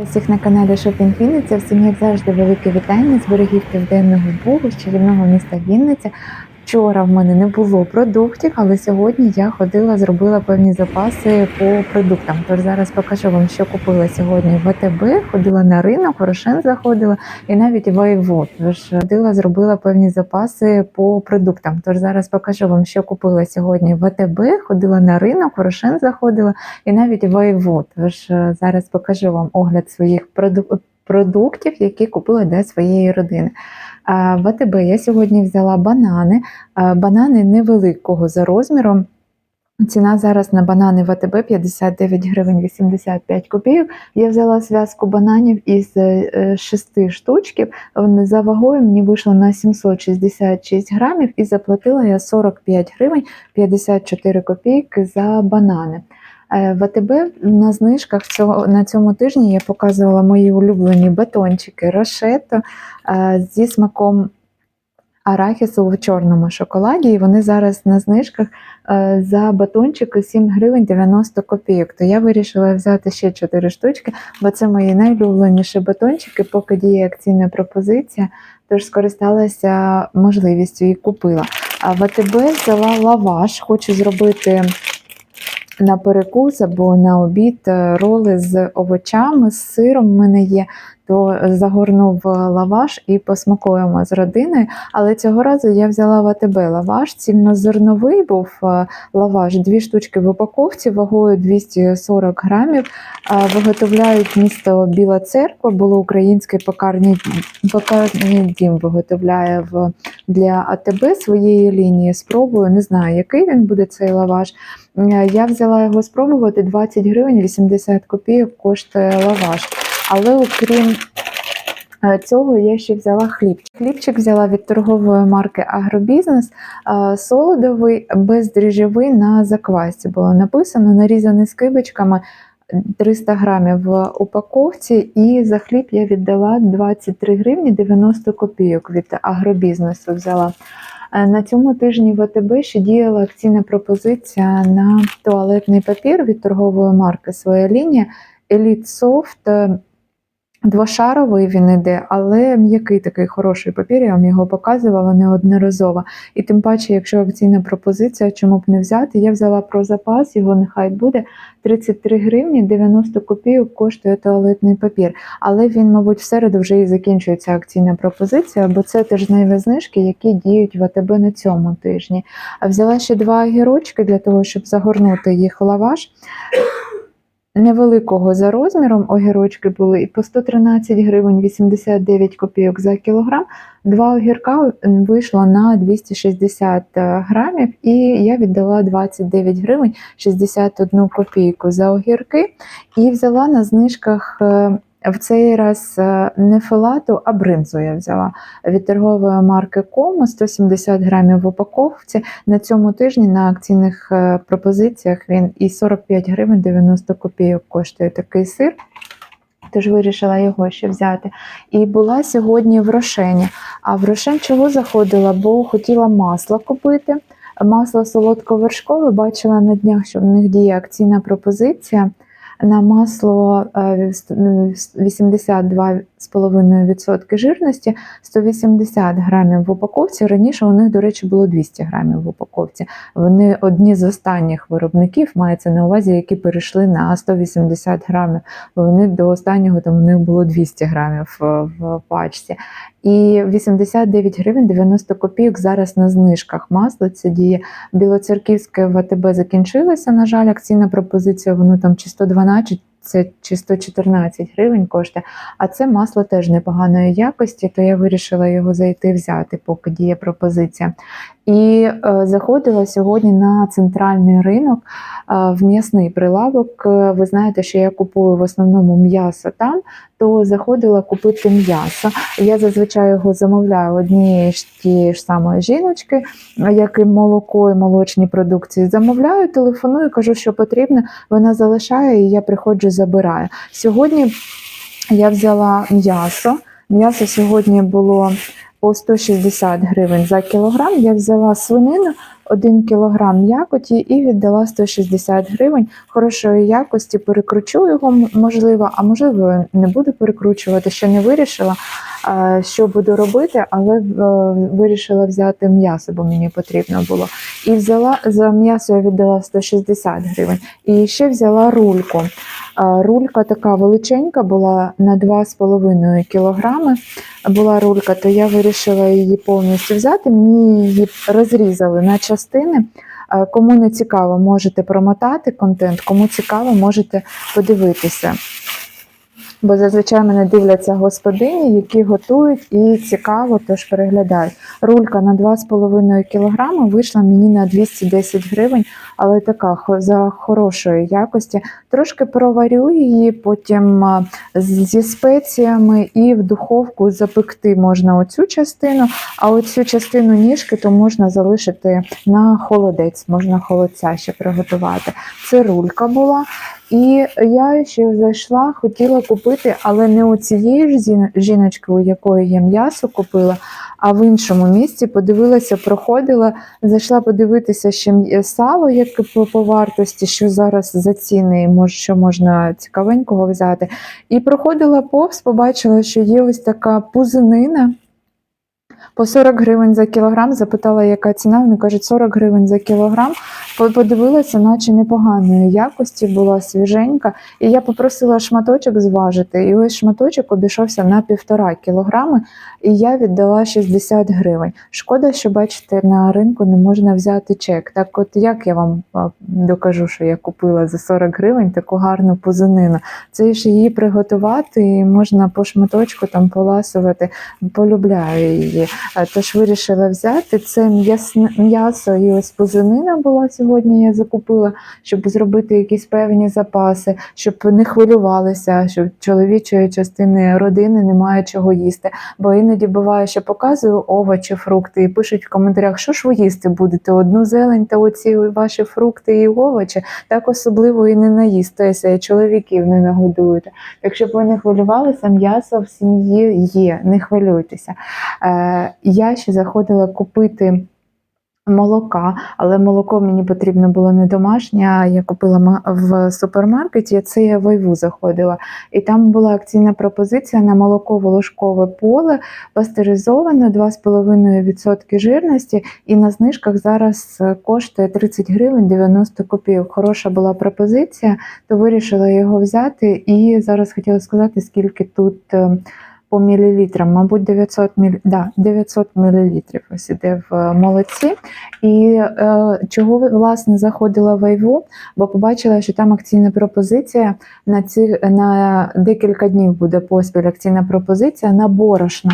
Всіх на каналі Шопінг Вінниця. Всім як завжди велике вітання з берегів Південного Бугу, з чарівного міста Вінниця. Вчора в мене не було продуктів, але сьогодні я ходила, зробила певні запаси по продуктам. Тож зараз покажу вам, що купила сьогодні в АТБ. Ходила на ринок, Рошен заходила і навіть в Айвод. Тож ходила, зробила певні запаси по продуктам. Тож зараз покажу вам, що купила сьогодні в АТБ. Ходила на ринок, Рошен заходила і навіть в Айвод. Тож е, зараз покажу вам огляд своїх продуктів, які купила для своєї родини. А, В АТБ я сьогодні взяла банани, банани невеликого за розміром. Ціна зараз на банани в АТБ 59 гривень 85 копійок. Я взяла зв'язку бананів із е, шести штучків. За вагою мені вийшло на 766 грамів і заплатила я 45 гривень 54 копійки за банани. Е, В АТБ на знижках цього, на цьому тижні я показувала мої улюблені батончики Рошето е, зі смаком арахісу в чорному шоколаді. І вони зараз на знижках е, за батончики 7 гривень 90 копійок. То я вирішила взяти ще 4 штучки, бо це мої найулюбленіші батончики, поки діє акційна пропозиція. Тож скористалася можливістю і купила. А в АТБ взяла лаваш, хочу зробити на перекус або на обід е, роли з овочами, з сиром. В мене є, то загорнув лаваш і посмакуємо з родиною. Але цього разу я взяла в АТБ лаваш, цільнозерновий був е, лаваш, дві штучки в упаковці вагою 240 грамів. Е, Виготовляють місто Біла Церква, було українське пекарні, пекарні дім виготовляє в, для АТБ своєї лінії. Спробую, не знаю, який він буде цей лаваш. Е, Я взяла його спробувати 20 гривень 80 копійок коштує лаваш. Але окрім е, цього, я ще взяла хлібчик. Хлібчик взяла від торгової марки Агробізнес, е, солодовий, бездріжджовий на заквасці було написано, нарізаний скибочками 300 грамів в упаковці, і за хліб я віддала 23 гривні 90 копійок від агробізнесу взяла. Е, На цьому тижні в АТБ ще діяла акційна пропозиція на туалетний папір від торгової марки Своя лінія Elite Soft. Двошаровий він іде, але м'який такий хороший папір, я вам його показувала неодноразово. І тим паче, якщо акційна пропозиція, чому б не взяти, я взяла про запас, його нехай буде 33 гривні 90 копійок коштує туалетний папір. Але він, мабуть, в середу вже і закінчується акційна пропозиція, бо це тижневі знижки, які діють в АТБ на цьому тижні. А взяла ще два огірочки для того, щоб загорнути їх в лаваш. Невеликого за розміром огірочки були і по 113 гривень 89 копійок за кілограм. Два огірка вийшло на 260 грамів, і я віддала 29 гривень 61 копійку за огірки. І взяла на знижках е, в цей раз е, не филату, а бринзу я взяла від торгової марки Комо 170 грамів в упаковці. На цьому тижні на акційних е, пропозиціях він і 45 гривень 90 копійок коштує такий сир. Тож вирішила його ще взяти. І була сьогодні в Рошені. А в Рошен чого заходила? Бо хотіла масло купити. Масло солодковершкове бачила на днях, що в них діє акційна пропозиція. На масло е, 82,5% жирності 180 грамів в упаковці. Раніше у них, до речі, було 200 грамів в упаковці. Вони одні з останніх виробників, мається на увазі, які перейшли на 180 грамів. Бо вони до останнього там у них було 200 грамів е, в пачці. І 89 гривень 90 копійок зараз на знижках масло. Це діє Білоцерківське в АТБ закінчилося. На жаль, акційна пропозиція, воно там чи 112, значить це чи 114 гривень коштує. А це масло теж непоганої якості, то я вирішила його зайти взяти, поки діє пропозиція. І е, заходила сьогодні на центральний ринок е, в м'ясний прилавок. Е, Ви знаєте, що я купую в основному м'ясо там, то заходила купити м'ясо. Я зазвичай його замовляю однієї ж тієї ж самої жіночки, як і молоко і молочні продукції. Замовляю, телефоную, кажу, що потрібно. Вона залишає і я приходжу, забираю. Сьогодні я взяла м'ясо. М'ясо сьогодні було по 160 гривень за кілограм. Я взяла свинину 1 кілограм м'якоті і віддала 160 гривень хорошої якості. Перекручу його можливо, а можливо не буду перекручувати, ще не вирішила, що буду робити, але е, вирішила взяти м'ясо, бо мені потрібно було. І взяла за м'ясо я віддала 160 гривень. І ще взяла рульку. Е, Рулька така величенька була на 2,5 кілограми. Була рулька, то я вирішила її повністю взяти. Мені її розрізали на частини. Е, Кому не цікаво, можете промотати контент, кому цікаво, можете подивитися. Бо зазвичай мене дивляться господині, які готують і цікаво, тож переглядають. Рулька на 2,5 кг вийшла мені на 210 гривень, але така за хорошої якості. Трошки проварю її, потім зі спеціями і в духовку запекти можна оцю частину, а оцю частину ніжки то можна залишити на холодець, можна холодця ще приготувати. Це рулька була. І я ще зайшла, хотіла купити, але не у цієї ж жіночки, у якої я м'ясо купила, а в іншому місці подивилася, проходила, зайшла подивитися ще сало, яке по, вартості, що зараз за ціни, що можна цікавенького взяти. І проходила повз, побачила, що є ось така пузинина. По 40 гривень за кілограм, запитала, яка ціна. Вони кажуть, 40 гривень за кілограм. Подивилася, наче непоганої якості була свіженька. І я попросила шматочок зважити. І ось шматочок обійшовся на півтора кілограми, і я віддала 60 гривень. Шкода, що бачите, на ринку не можна взяти чек. Так, от як я вам докажу, що я купила за 40 гривень таку гарну пузанину. Це ж її приготувати, і можна по шматочку там поласувати. Полюбляю її. Е, Тож вирішила взяти це м'ясо і ось пузанина була сьогодні. Я закупила, щоб зробити якісь певні запаси, щоб не хвилювалися, щоб чоловічої частини родини немає чого їсти. Бо іноді буває, що показую овочі, фрукти і пишуть в коментарях, що ж ви їсти будете? Одну зелень та оці ваші фрукти і овочі. Так особливо і не наїстеся, і чоловіків не нагодуєте. Якщо б ви не хвилювалися, м'ясо в сім'ї є, не хвилюйтеся. Е, я ще заходила купити. Молока, але молоко мені потрібно було не домашнє, а я купила в супермаркеті. Це я в Айву заходила. І там була акційна пропозиція на молоко волошкове поле, пастеризоване 2,5% жирності, і на знижках зараз е, коштує 30 гривень 90 копійок. Хороша була пропозиція, то вирішила його взяти. І зараз хотіла сказати, скільки тут. По мілілітрам, мабуть, 900 мл, да, 900 мілілітрів ось іде в е, молоці. І е, чого власне заходила в Айву, бо побачила, що там акційна пропозиція на ці на декілька днів буде поспіль акційна пропозиція на борошно.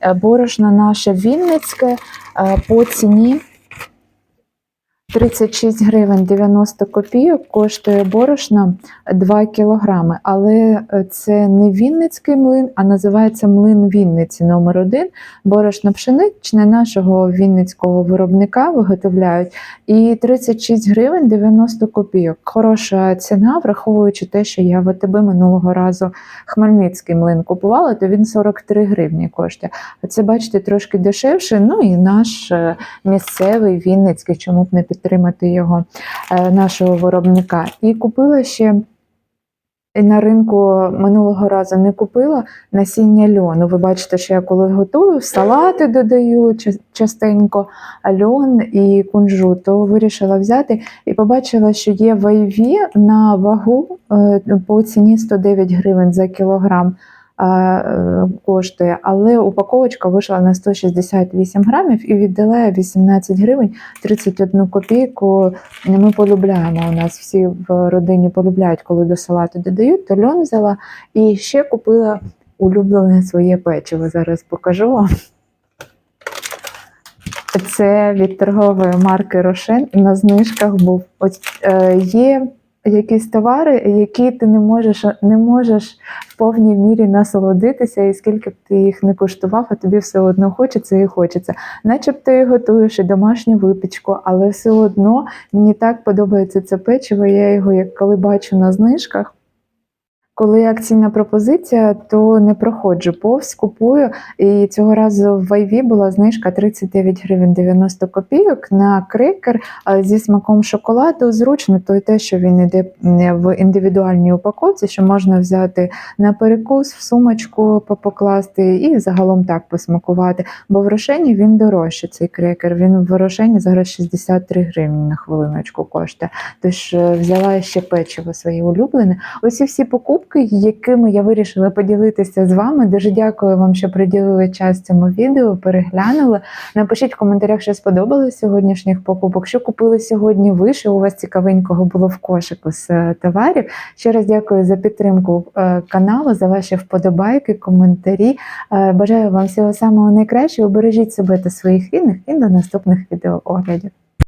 Е, Борошно наше Вінницьке е, по ціні 36 гривень 90 копійок коштує борошно 2 кілограми. Але е, це не Вінницький млин, а називається млин Вінниці номер 1 Борошно пшеничне нашого вінницького виробника виготовляють. І 36 гривень 90 копійок. Хороша ціна, враховуючи те, що я в АТБ минулого разу Хмельницький млин купувала, то він 43 гривні коштує. А це, бачите, трошки дешевше. Ну і наш е, місцевий Вінницький, чому б не підтримати його, е, нашого виробника. І купила ще. На ринку минулого разу не купила насіння льону. Ви бачите, що я коли готую, салати додаю частенько, льон і кунжут, то вирішила взяти і побачила, що є в Айві на вагу е, по ціні 109 гривень за кілограм е, коштує, але упаковочка вийшла на 168 грамів і віддала 18 гривень 31 копійку. Ми полюбляємо. У нас всі в родині полюбляють, коли до салату додають, то льон взяла і ще купила улюблене своє печиво. Зараз покажу вам. Це від торгової марки Рошен на знижках був. Ось е, є якісь товари, які ти не можеш, не можеш в повній мірі насолодитися, і скільки б ти їх не куштував, а тобі все одно хочеться і хочеться. Начебто і готуєш і домашню випічку, але все одно мені так подобається це печиво. Я його, як коли бачу на знижках. Коли акційна пропозиція, то не проходжу повз, купую. І цього разу в Вайві була знижка 39 гривень 90 копійок на крекер а, зі смаком шоколаду. Зручно, то й те, що він іде в індивідуальній упаковці, що можна взяти на перекус, в сумочку покласти і загалом так посмакувати. Бо в Рошені він дорожче, цей крекер. Він в Рошені зараз 63 гривні на хвилиночку коштує. Тож е, взяла ще печиво своє улюблене. Ось і всі покупки, якими я вирішила поділитися з вами. Дуже дякую вам, що приділили час цьому відео, переглянули. Напишіть в коментарях, що сподобалось сьогоднішніх покупок. Що купили сьогодні ви, що у вас цікавенького було в кошику з е, товарів. Ще раз дякую за підтримку е, каналу, за ваші вподобайки, коментарі. Е, Бажаю вам всього самого найкращого. Бережіть себе та своїх рідних і до наступних відеооглядів.